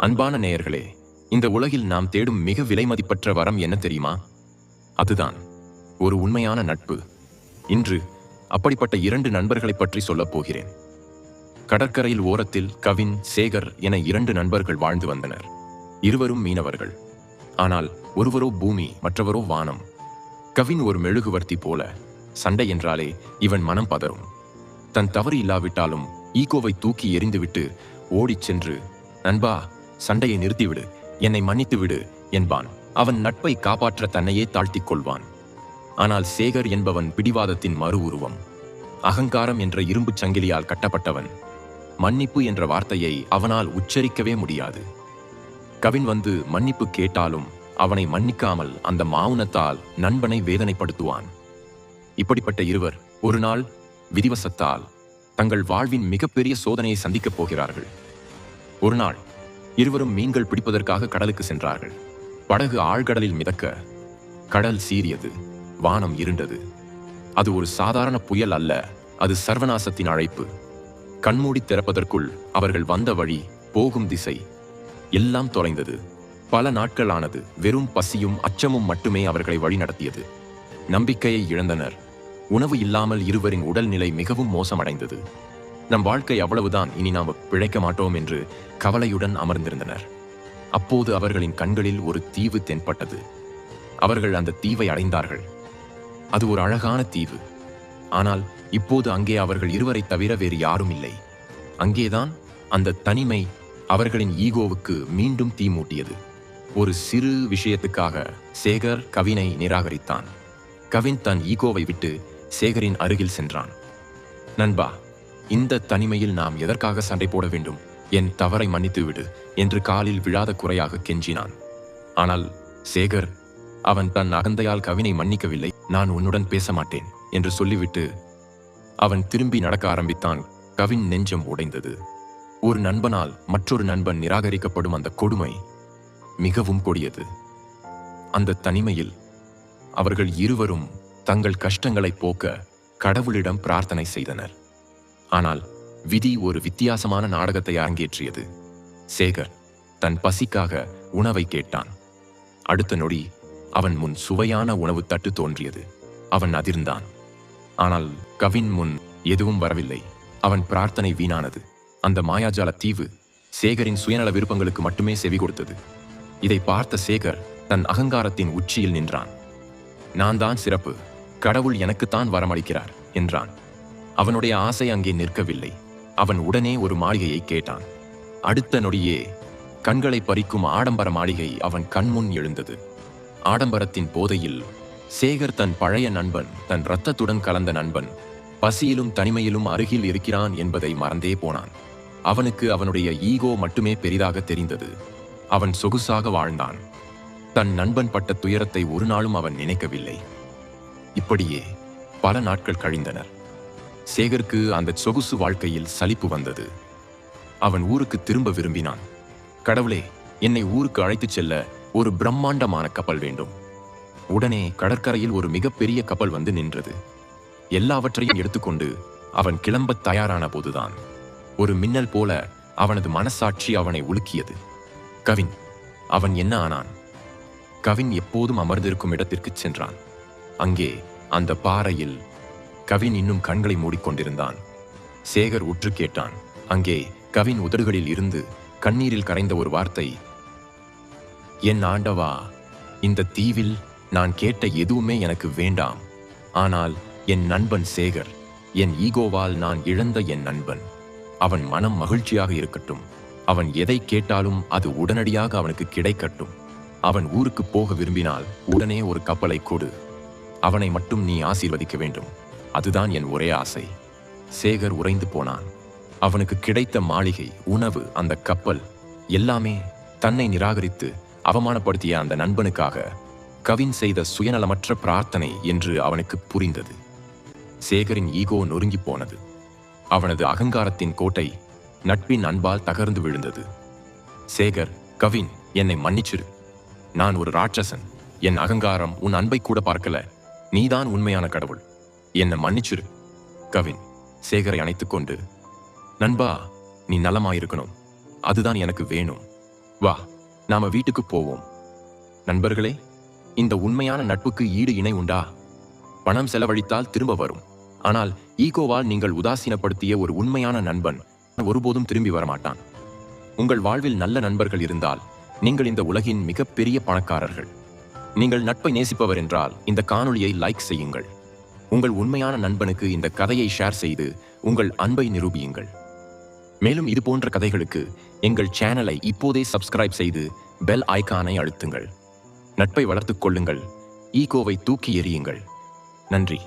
அன்பான நேயர்களே இந்த உலகில் நாம் தேடும் மிக விலைமதிப்பற்ற வரம் என்ன தெரியுமா? அதுதான் ஒரு உண்மையான நட்பு. இன்று அப்படிப்பட்ட இரண்டு நண்பர்களைப் பற்றி சொல்லப் போகிறேன். கடற்கரையில் ஓரத்தில் கவின் சேகர் என இரண்டு நண்பர்கள் வாழ்ந்து வந்தனர். இருவரும் மீனவர்கள். ஆனால் ஒருவரோ பூமி மற்றவரோ வானம். கவின் ஒரு மெழுகுவர்த்தி போல சண்டை என்றாலே இவன் மனம் பதறும். தன் தவறு இல்லாவிட்டாலும் ஈகோவை தூக்கி எறிந்துவிட்டு ஓடிச் சென்று நண்பா சண்டையை நிறுத்திவிடு. என்னை மன்னித்து விடு என்பான். அவன் நட்பை காப்பாற்ற தன்னையே தாழ்த்திக் கொள்வான் ஆனால் சேகர் என்பவன் பிடிவாதத்தின் மறு உருவம். அகங்காரம் என்ற இரும்புச் சங்கிலியால் கட்டப்பட்டவன். மன்னிப்பு என்ற வார்த்தையை அவனால் உச்சரிக்கவே முடியாது. கவின் வந்து மன்னிப்பு கேட்டாலும் அவனை மன்னிக்காமல் அந்த மாவுனத்தால் நண்பனை வேதனைப்படுத்துவான். இப்படிப்பட்ட இருவர் ஒரு நாள் விதிவசத்தால் தங்கள் வாழ்வின் மிகப்பெரிய சோதனையை சந்திக்கப் போகிறார்கள். ஒரு நாள் இருவரும் மீன்கள் பிடிப்பதற்காக கடலுக்கு சென்றார்கள். படகு ஆழ்கடலில் மிதக்க கடல் சீரியது வானம் இருண்டது. அது ஒரு சாதாரண புயல் அல்ல அது சர்வநாசத்தின் அழைப்பு. கண்மூடி திறப்பதற்குள் அவர்கள் வந்த வழி போகும் திசை. எல்லாம் தொலைந்தது. பல நாட்கள் ஆனது வெறும் பசியும் அச்சமும் மட்டுமே அவர்களை வழிநடத்தியது. நம்பிக்கையை இழந்தனர். உணவு இல்லாமல் இருவரின் உடல்நிலை மிகவும் மோசமடைந்தது. நம் வாழ்க்கை அவ்வளவுதான் இனி நாம் பிழைக்க மாட்டோம் என்று கவலையுடன் அமர்ந்திருந்தனர். அப்போது அவர்களின் கண்களில் ஒரு தீவு தென்பட்டது. அவர்கள் அந்த தீவை அடைந்தார்கள். அது ஒரு அழகான தீவு. ஆனால் இப்போது அங்கே அவர்கள் இருவரை தவிர வேறு யாரும் இல்லை. அங்கேதான் அந்த தனிமை அவர்களின் ஈகோவுக்கு மீண்டும் தீ மூட்டியது. ஒரு சிறு விஷயத்துக்காக சேகர் கவினை நிராகரித்தான். கவின் தன் ஈகோவை விட்டு சேகரின் அருகில் சென்றான். நண்பா இந்த தனிமையில் நாம் எதற்காக சண்டை போட வேண்டும்? என் தவறை மன்னித்து விடு என்று காலில் விழாத குறையாக கெஞ்சினான். ஆனால் சேகர் அவன் தன் அகந்தையால் கவினை மன்னிக்கவில்லை நான் உன்னுடன் பேச மாட்டேன் என்று சொல்லிவிட்டு அவன் திரும்பி நடக்க ஆரம்பித்தான். கவின் நெஞ்சம் உடைந்தது. ஒரு நண்பனால் மற்றொரு நண்பன் நிராகரிக்கப்படும் அந்த கொடுமை மிகவும் கொடியது. அந்த தனிமையில் அவர்கள் இருவரும் தங்கள் கஷ்டங்களை போக்க கடவுளிடம் பிரார்த்தனை செய்தனர். ஆனால் விதி ஒரு வித்தியாசமான நாடகத்தை அரங்கேற்றியது. சேகர் தன் பசிக்காக உணவை கேட்டான். அடுத்த நொடி அவன் முன் சுவையான உணவு தட்டு தோன்றியது. அவன் அதிர்ந்தான். ஆனால் கவின் முன் எதுவும் வரவில்லை. அவன் பிரார்த்தனை வீணானது. அந்த மாயாஜால தீவு சேகரின் சுயநல விருப்பங்களுக்கு மட்டுமே செவி கொடுத்தது. இதை பார்த்த சேகர் தன் அகங்காரத்தின் உச்சியில் நின்றான். நான் தான் சிறப்பு. கடவுள் எனக்குத்தான் வரமளிக்கிறார் என்றான். அவனுடைய ஆசை அங்கே நிற்கவில்லை. அவன் உடனே ஒரு மாளிகையை கேட்டான். அடுத்த நொடியே கண்களை பறிக்கும் ஆடம்பர மாளிகை அவன் கண்முன் எழுந்தது. ஆடம்பரத்தின் போதையில் சேகர் தன் பழைய நண்பன் தன் இரத்தத்துடன் கலந்த நண்பன் பசியிலும் தனிமையிலும் அருகில் இருக்கிறான் என்பதை மறந்தே போனான். அவனுக்கு அவனுடைய ஈகோ மட்டுமே பெரிதாக தெரிந்தது. அவன் சொகுசாக வாழ்ந்தான். தன் நண்பன் பட்ட துயரத்தை ஒரு நாளும் அவன் நினைக்கவில்லை. இப்படியே பல நாட்கள் கழிந்தனர். சேகருக்கு அந்த சொகுசு வாழ்க்கையில் சலிப்பு வந்தது. அவன் ஊருக்கு திரும்ப விரும்பினான். கடவுளே என்னை ஊருக்கு அழைத்துச் செல்ல ஒரு பிரம்மாண்டமான கப்பல் வேண்டும். உடனே கடற்கரையில் ஒரு மிகப்பெரிய கப்பல் வந்து நின்றது. எல்லாவற்றையும் எடுத்துக்கொண்டு அவன் கிளம்பத் தயாரான போதுதான். ஒரு மின்னல் போல அவனது மனசாட்சி அவனை உலுக்கியது. கவின் அவன் என்ன ஆனான்? கவின் எப்போதும் அமர்ந்திருக்கும் இடத்திற்குச் சென்றான். அங்கே அந்த பாறையில் கவின் இன்னும் கண்களை மூடிக்கொண்டிருந்தான். சேகர் உற்று கேட்டான் அங்கே கவின் உதடுகளில் இருந்து கண்ணீரில் கரைந்த ஒரு வார்த்தை என் ஆண்டவா இந்த தீவில் நான் கேட்ட எதுவுமே எனக்கு வேண்டாம். ஆனால் என் நண்பன் சேகர் என் ஈகோவால் நான் இழந்த என் நண்பன். அவன் மனம் மகிழ்ச்சியாக இருக்கட்டும். அவன் எதை கேட்டாலும் அது உடனடியாக அவனுக்கு கிடைக்கட்டும். அவன் ஊருக்கு போக விரும்பினால் உடனே ஒரு கப்பலை கொடு. அவனை மட்டும் நீ ஆசீர்வதிக்க வேண்டும். அதுதான் என் ஒரே ஆசை. சேகர் உறைந்து போனான். அவனுக்கு கிடைத்த மாளிகை உணவு அந்த கப்பல் எல்லாமே தன்னை நிராகரித்து அவமானப்படுத்திய அந்த நண்பனுக்காக கவின் செய்த சுயநலமற்ற பிரார்த்தனை என்று அவனுக்கு புரிந்தது. சேகரின் ஈகோ நொறுங்கிப் போனது. அவனது அகங்காரத்தின் கோட்டை நட்பின் அன்பால் தகர்ந்து விழுந்தது. சேகர் கவின் என்னை மன்னிச்சிரு. நான் ஒரு ராட்சசன். என் அகங்காரம் உன் அன்பை கூட பார்க்கல. நீதான் உண்மையான கடவுள். என்னை மன்னிச்சிரு. கவின் சேகரை அணைத்துக்கொண்டு நண்பா நீ நலமாயிருக்கணும். அதுதான் எனக்கு வேணும். வா நாம வீட்டுக்கு போவோம். நண்பர்களே இந்த உண்மையான நட்புக்கு ஈடு இணை உண்டா? பணம் செலவழித்தால் திரும்ப வரும். ஆனால் ஈகோவால் நீங்கள் உதாசீனப்படுத்திய ஒரு உண்மையான நண்பன் ஒருபோதும் திரும்பி வரமாட்டான். உங்கள் வாழ்வில் நல்ல நண்பர்கள் இருந்தால் நீங்கள் இந்த உலகின் மிகப்பெரிய பணக்காரர்கள். நீங்கள் நட்பை நேசிப்பவர் என்றால் இந்த காணொளியை லைக் செய்யுங்கள். உங்கள் உண்மையான நண்பனுக்கு இந்த கதையை ஷேர் செய்து உங்கள் அன்பை நிரூபியுங்கள். மேலும் இது போன்ற கதைகளுக்கு எங்கள் சேனலை இப்போதே சப்ஸ்கிரைப் செய்து பெல் ஐக்கானை அழுத்துங்கள். நட்பை வளர்த்துக் கொள்ளுங்கள். ஈகோவை தூக்கி எறியுங்கள். நன்றி.